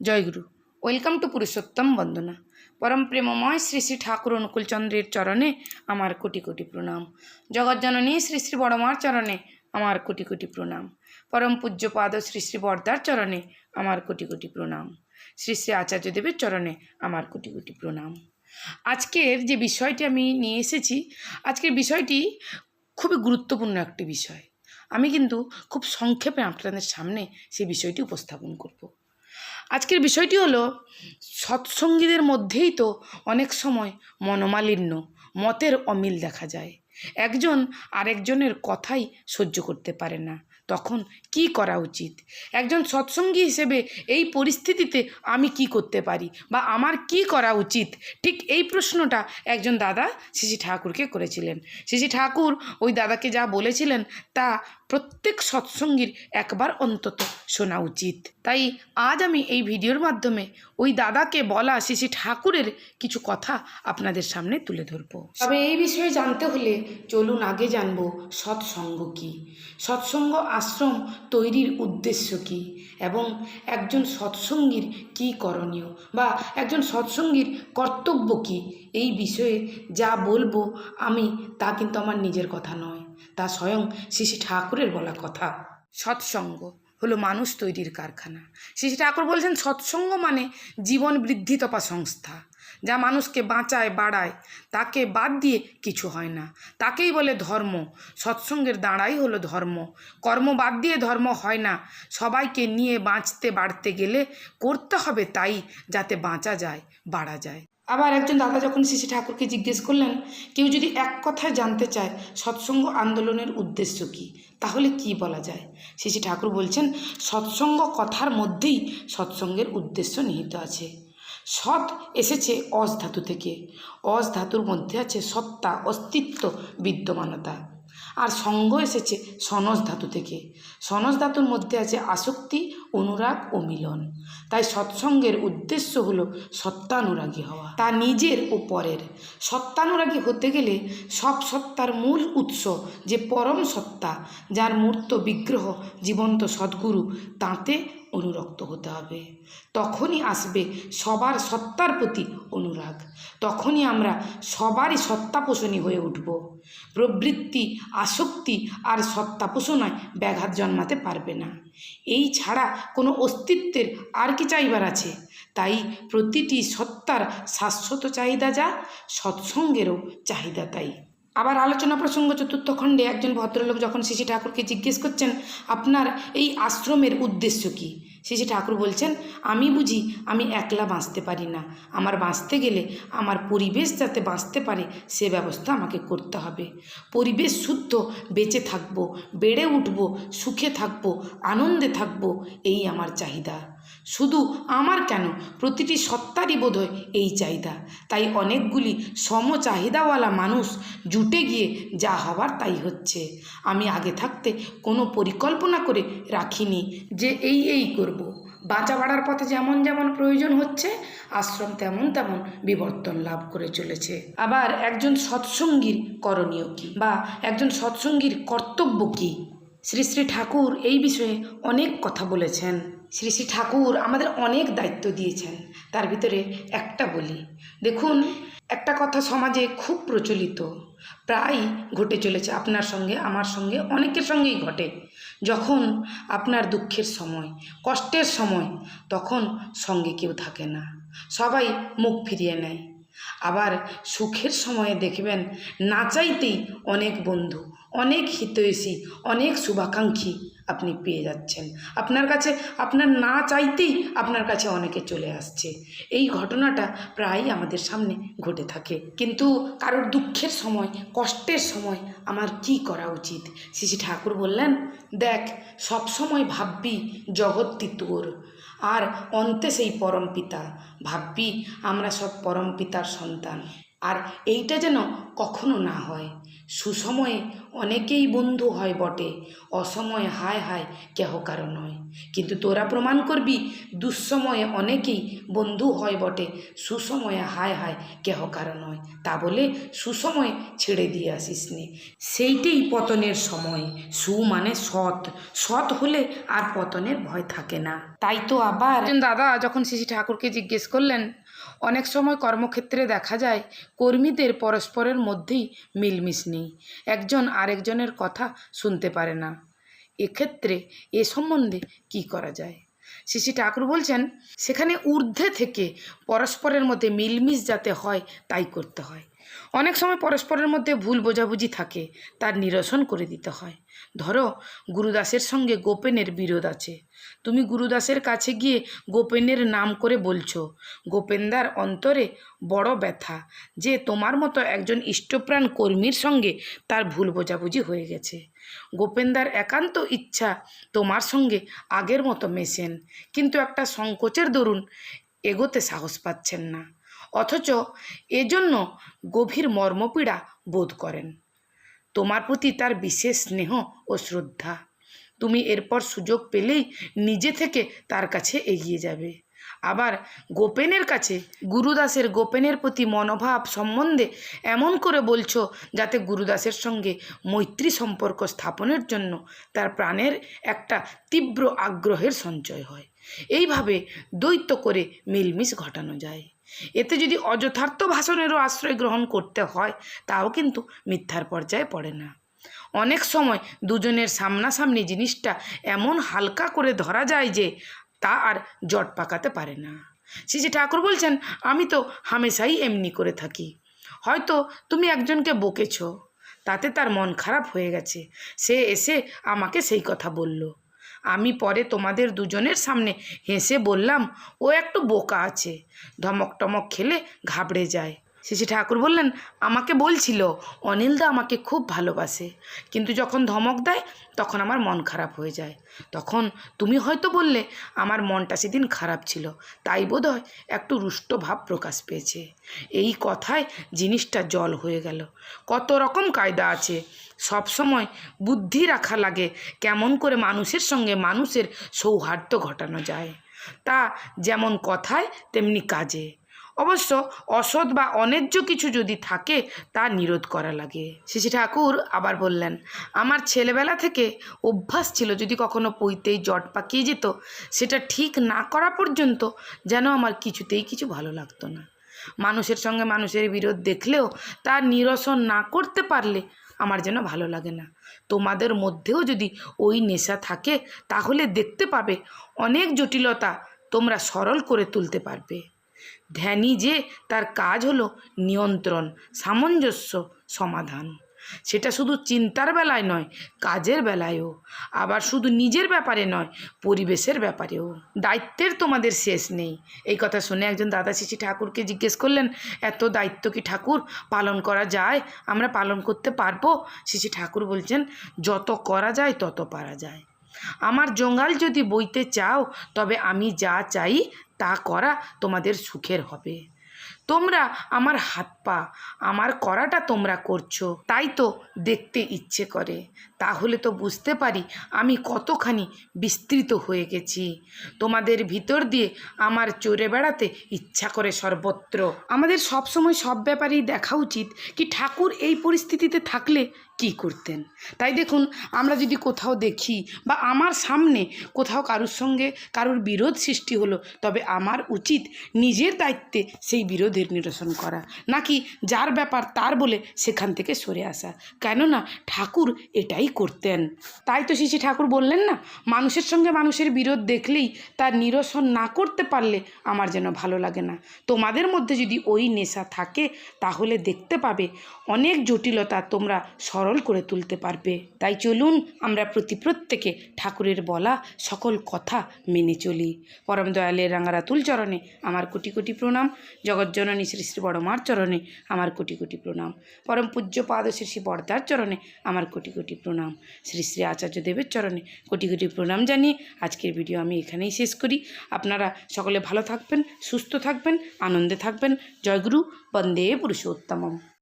Joyguru. Welcome to Purushottam Bandana. পরম প্রেমময় শ্রী শ্রী ঠাকুর অনুকূলচন্দ্রের চরণে আমার কোটি কোটি প্রণাম। জগজ্জননী শ্রী শ্রী বড়মার চরণে আমার কোটি কোটি প্রণাম। পরম পূজ্যপাদ শ্রী শ্রী বর্দার চরণে আমার কোটি কোটি প্রণাম। শ্রী শ্রী আচার্যদেবের চরণে আমার কোটি কোটি প্রণাম। আজকের যে বিষয়টি আমি নিয়ে এসেছি, আজকের বিষয়টি খুবই গুরুত্বপূর্ণ একটি বিষয়। আমি কিন্তু খুব সংক্ষেপে আপনাদের সামনে সেই বিষয়টি উপস্থাপন করব। আজকের বিষয়টি হলো, সৎসঙ্গীদের মধ্যেই তো অনেক সময় মনোমালিন্য, মতের অমিল দেখা যায়। একজন আরেকজনের কথাই সহ্য করতে পারে না। তখন কি করা উচিত? একজন সৎসঙ্গী হিসেবে এই পরিস্থিতিতে আমি কি করতে পারি? বা আমার কি করা উচিত? ঠিক এই প্রশ্নটা একজন দাদা শ্রী ঠাকুরকে করেছিলেন। শ্রী ঠাকুর ওই দাদাকে যা বলেছিলেন তা প্রত্যেক সৎসঙ্গীর একবার অন্তত শোনা উচিত। তাই আজ আমি এই ভিডিওর মাধ্যমে ওই দাদাকে বলা শ্রী ঠাকুরের কিছু কথা আপনাদের সামনে তুলে ধরব। তবে এই বিষয়ে জানতে হলে চলুন আগে জানব সৎসঙ্গ কী? সৎসঙ্গ আশ্রম তৈরির উদ্দেশ্য কী? এবং একজন সৎসঙ্গীর কী করণীয়? বা একজন সৎসঙ্গীর কর্তব্য কী? এই বিষয়ে যা বলব আমি, তা কিন্তু আমার নিজের কথা নয়। তা স্বয়ং শ্রী ঠাকুরের বলা কথা। সৎসঙ্গ হলো মানুষ তৈরির কারখানা। শ্রী ঠাকুর বলছেন, সৎসঙ্গ মানে জীবন বৃদ্ধি তপা সংস্থা। যা মানুষকে বাঁচায়, বাড়ায়, তাকে বাদ দিয়ে কিছু হয় না। তাকেই বলে ধর্ম। সৎসঙ্গের দাঁড়াই হলো ধর্ম। কর্ম বাদ দিয়ে ধর্ম হয় না। সবাইকে নিয়ে বাঁচতে, বাড়তে গেলে করতে হবে তাই যাতে বাঁচা যায়, বাড়া যায়। আবার একজন দাদা যখন শ্রী ঠাকুরকে জিজ্ঞেস করলেন, কেউ যদি এক কথায় জানতে চায় সৎসঙ্গ আন্দোলনের উদ্দেশ্য কী, তাহলে কি বলা যায়? শ্রী ঠাকুর বলছেন, সৎসঙ্গ কথার মধ্যেই সৎসঙ্গের উদ্দেশ্য নিহিত আছে। সৎ এসেছে অস ধাতু থেকে। অস ধাতুর মধ্যে আছে সত্তা, অস্তিত্ব, বিদ্যমানতা। আর সঙ্গ এসেছে সনস ধাতু থেকে। সনস ধাতুর মধ্যে আছে আসক্তি, অনুরাগ ও মিলন। তাই সৎসঙ্গের উদ্দেশ্য হলো সত্তানুরাগী হওয়া। তা নিজের ও পরের। সত্তানুরাগী হতে গেলে সব সত্তার মূল উৎস যে পরম সত্তা, যার মূর্ত বিগ্রহ জীবন্ত সদ্গুরু, তাতে অনুরক্ত হতে হবে। তখনই আসবে সবার সত্তার প্রতি অনুরাগ। তখনই আমরা সবারই সত্তা পোষণী হয়ে উঠব। প্রবৃত্তি, আসক্তি আর সত্তা পোষণায় ব্যাঘাত জন্মাতে পারবে না। এই ছাড়া কোনো অস্তিত্বের আর কি চাইবার আছে? তাই প্রতিটি সত্তার শাশ্বত চাহিদা যা, সৎসঙ্গেরও চাহিদা তাই। আবার আলোচনা প্রসঙ্গ চতুর্থ খণ্ডে একজন ভদ্রলোক যখন শ্রী ঠাকুরকে জিজ্ঞেস করছেন, আপনার এই আশ্রমের উদ্দেশ্য কী? শ্রী ঠাকুর বলছেন, আমি বুঝি আমি একলা বাঁচতে পারি না। আমার বাঁচতে গেলে আমার পরিবেশ যাতে বাঁচতে পারে, সে ব্যবস্থা আমাকে করতে হবে। পরিবেশ শুদ্ধ, বেঁচে থাকব, বেড়ে উঠবো, সুখে থাকব, আনন্দে থাকব, এই আমার চাহিদা। শুধু আমার কেন? প্রতিটি সত্তারই বোধহয় এই চাহিদা। তাই অনেকগুলি সম চাহিদাওয়ালা মানুষ জুটে গিয়ে যা হবার তাই হচ্ছে। আমি আগে থাকতে কোনো পরিকল্পনা করে রাখিনি যে এই এই করব। বাঁচা বাড়ার পথে যেমন যেমন প্রয়োজন হচ্ছে, আশ্রম তেমন তেমন বিবর্তন লাভ করে চলেছে। আবার একজন সৎসঙ্গীর করণীয় কী? বা একজন সৎসঙ্গীর কর্তব্য কী? শ্রী শ্রী ঠাকুর এই বিষয়ে অনেক কথা বলেছেন। শ্রী শ্রী ঠাকুর আমাদের অনেক দায়িত্ব দিয়েছেন। তার ভিতরে একটা বলি। দেখুন, একটা কথা সমাজে খুব প্রচলিত। প্রায় ঘটে চলেছে আপনার সঙ্গে, আমার সঙ্গে, অনেকের সঙ্গেই ঘটে। যখন আপনার দুঃখের সময়, কষ্টের সময়, তখন সঙ্গে কেউ থাকে না। সবাই মুখ ফিরিয়ে নেয়। আবার সুখের সময়ে দেখবেন, না চাইতেই অনেক বন্ধু অনেক হিতৈষী, অনেক শুভাকাঙ্ক্ষী আপনি পেয়ে যাচ্ছেন। আপনার কাছে, আপনার না চাইতেই আপনার কাছে অনেকে চলে আসছে। এই ঘটনাটা প্রায়ই আমাদের সামনে ঘটে থাকে। কিন্তু কারোর দুঃখের সময়, কষ্টের সময় আমার কি করা উচিত? শ্রী ঠাকুর বললেন, দেখ সব সময় ভাববি জগৎটি তোর, আর অন্তে সেই পরম পিতা। ভাববি আমরা সব পরম পিতার সন্তান। আর এইটা যেন কখনো না হয়। সুসময়ে অনেকেই বন্ধু হয় বটে, অসময়ে হায় হায় কেহ কারও নয়। কিন্তু তোরা প্রমাণ করবি, দুঃসময়ে অনেকেই বন্ধু হয় বটে, সুসময়ে হায় হায় কেহ কারও নয়। তা বলে সুসময়ে ছেড়ে দিয়ে আসিস নে। সেইটাই পতনের সময়। সু মানে সৎ। সৎ হলে আর পতনের ভয় থাকে না। তাই তো আবার দাদা যখন শ্রী ঠাকুরকে জিজ্ঞেস করলেন অনেক সময় কর্মক্ষেত্রে দেখা যায়, কর্মীদের পরস্পরের মধ্যেই মিলমিশ নেই। একজন আরেকজনের কথা শুনতে পারে না। এক্ষেত্রে এ সম্বন্ধে কি করা যায়? শিশি ঠাকুর বলছেন, সেখানে ঊর্ধ্বে থেকে পরস্পরের মধ্যে মিলমিশ যাতে হয়, তাই করতে হয়। অনেক সময় পরস্পরের মধ্যে ভুল বোঝাবুঝি থাকে, তার নিরসন করে দিতে হয়। ধরো, গুরুদাসের সঙ্গে গোপেনের বিরোধ আছে। তুমি গুরুদাসের কাছে গিয়ে গোপেনের নাম করে বলছো, গোপেনদার অন্তরে বড় ব্যথা যে তোমার মতো একজন ইষ্টপ্রাণ কর্মীর সঙ্গে তার ভুল বোঝাবুঝি হয়ে গেছে। গোপেনদার একান্ত ইচ্ছা তোমার সঙ্গে আগের মতো মেশেন, কিন্তু একটা সংকোচের দরুন এগোতে সাহস পাচ্ছেন না। অথচ এজন্য গভীর মর্মপীড়া বোধ করেন। তোমার প্রতি তার বিশেষ স্নেহ ও শ্রদ্ধা। তুমি এরপর সুযোগ পেলেই নিজে থেকে তার কাছে এগিয়ে যাবে। আবার গোপেনের কাছে, গুরুদাসের গোপেনের প্রতি মনোভাব সম্বন্ধে এমন করে বলছো যাতে গুরুদাসের সঙ্গে মৈত্রী সম্পর্ক স্থাপনের জন্য তার প্রাণের একটা তীব্র আগ্রহের সঞ্চয় হয়। এইভাবে দ্বৈত করে মিলমিশ ঘটানো যায়। এতে যদি অযথার্থ ভাষণেরও আশ্রয় গ্রহণ করতে হয়, তাও কিন্তু মিথ্যার পর্যায়ে পড়ে না। অনেক সময় দুজনের সামনাসামনি জিনিসটা এমন হালকা করে ধরা যায় যে তা আর জট পাকাতে পারে না। শ্রী ঠাকুর বলছেন, আমি তো হামেশাই এমনি করে থাকি। হয়তো তুমি একজনকে বকেছ, তাতে তার মন খারাপ হয়ে গেছে। সে এসে আমাকে সেই কথা বলল। আমি পরে তোমাদের দুজনের সামনে হেসে বললাম, ও একটু বোকা আছে। ধমক টমক খেলে ঘাবড়ে যায়। শেষে ঠাকুর বললেন, আমাকে বলছিল অনিলদা আমাকে খুব ভালোবাসে। কিন্তু যখন ধমক দেয়, তখন আমার মন খারাপ হয়ে যায়। তখন তুমি হয়তো বললে, আমার মনটা সেদিন খারাপ ছিল। তাই বোধহয় একটু রুষ্ট ভাব প্রকাশ পেয়েছে। এই কথায় জিনিসটা জল হয়ে গেল। কত রকম কায়দা আছে। সব সময় বুদ্ধি রাখা লাগে কেমন করে মানুষের সঙ্গে মানুষের সৌহার্দ্য ঘটানো যায়। তা যেমন কথায়, তেমনি কাজে। অবশ্য অসৎ বা অন্যায্য কিছু যদি থাকে, তা নিরোধ করা লাগে। শ্রী ঠাকুর আবার বললেন, আমার ছেলেবেলা থেকে অভ্যাস ছিল যদি কখনো পইতেই জট পাকিয়ে যেত, সেটা ঠিক না করা পর্যন্ত যেন আমার কিছুতেই কিছু ভালো লাগতো না। মানুষের সঙ্গে মানুষের বিরোধ দেখলেও তা নিরসন না করতে পারলে আমার যেন ভালো লাগে না। তোমাদের মধ্যেও যদি ওই নেশা থাকে, তাহলে দেখতে পাবে অনেক জটিলতা তোমরা সরল করে তুলতে পারবে। ধ্যানই যে তার কাজ হলো নিয়ন্ত্রণ, সামঞ্জস্য, সমাধান। সেটা শুধু চিন্তার বেলায় নয়, কাজের বেলায়ও। আবার শুধু নিজের ব্যাপারে নয়, পরিবেশের ব্যাপারেও। দায়িত্বের তোমাদের শেষ নেই। এই কথা শুনে একজন দাদা শিশি ঠাকুরকে জিজ্ঞেস করলেন, এত দায়িত্ব কি ঠাকুর? পালন করা যায়? আমরা পালন করতে পারব? শিশি ঠাকুর বলছেন, যত করা যায়, তত পারা যায়। আমার জঙ্গাল যদি বইতে চাও, তবে আমি যা চাই তা করা তোমাদের সুখের হবে। তোমরা আমার হাত পা আমার করাটা তোমরা করছ। তাই তো দেখতে ইচ্ছে করে। তাহলে তো বুঝতে পারি আমি কতখানি বিস্তৃত হয়ে গেছি। তোমাদের ভিতর দিয়ে আমার চড়ে বেড়াতে ইচ্ছা করে সর্বত্র। আমাদের সব সময় সব ব্যাপারেই দেখা উচিত কি ঠাকুর এই পরিস্থিতিতে থাকলে কি করতেন। তাই দেখুন, আমরা যদি কোথাও দেখি বা আমার সামনে কোথাও কারুর সঙ্গে কারুর বিরোধ সৃষ্টি হলো, তবে আমার উচিত নিজের দায়িত্বে সেই বিরোধের নিরসন করা। নাকি যার ব্যাপার তার বলে সেখান থেকে সরে আসা। কেননা ঠাকুর এটাই করতেন। তাই তো শিশি ঠাকুর বললেন না, মানুষের সঙ্গে মানুষের বিরোধ দেখলেই তার নিরসন না করতে পারলে আমার যেন ভালো লাগে না। তোমাদের মধ্যে যদি ওই নেশা থাকে, তাহলে দেখতে পাবে অনেক জটিলতা তোমরা সরল করে তুলতে পারবে। তাই চলুন আমরা প্রতি প্রত্যেকে ঠাকুরের বলা সকল কথা মেনে চলি। পরম দয়ালের রাঙারাতুল চরণে আমার কোটি কোটি প্রণাম। জগজ্জন জগজ্জননী শ্রী শ্রী বড়মার চরণে আমার কোটি কোটি প্রণাম। পরম পূজ্য পাদ শ্রী শ্রী বর্দার চরণে আমার কোটি কোটি প্রণাম। শ্রী শ্রী আচার্য দেবের চরণে কোটি কোটি প্রণাম জানিয়ে আজকের ভিডিও আমি এখানেই শেষ করি। আপনারা সকলে ভালো থাকবেন, সুস্থ থাকবেন, আনন্দে থাকবেন। জয়গুরু, বন্দে পুরুষোত্তমম।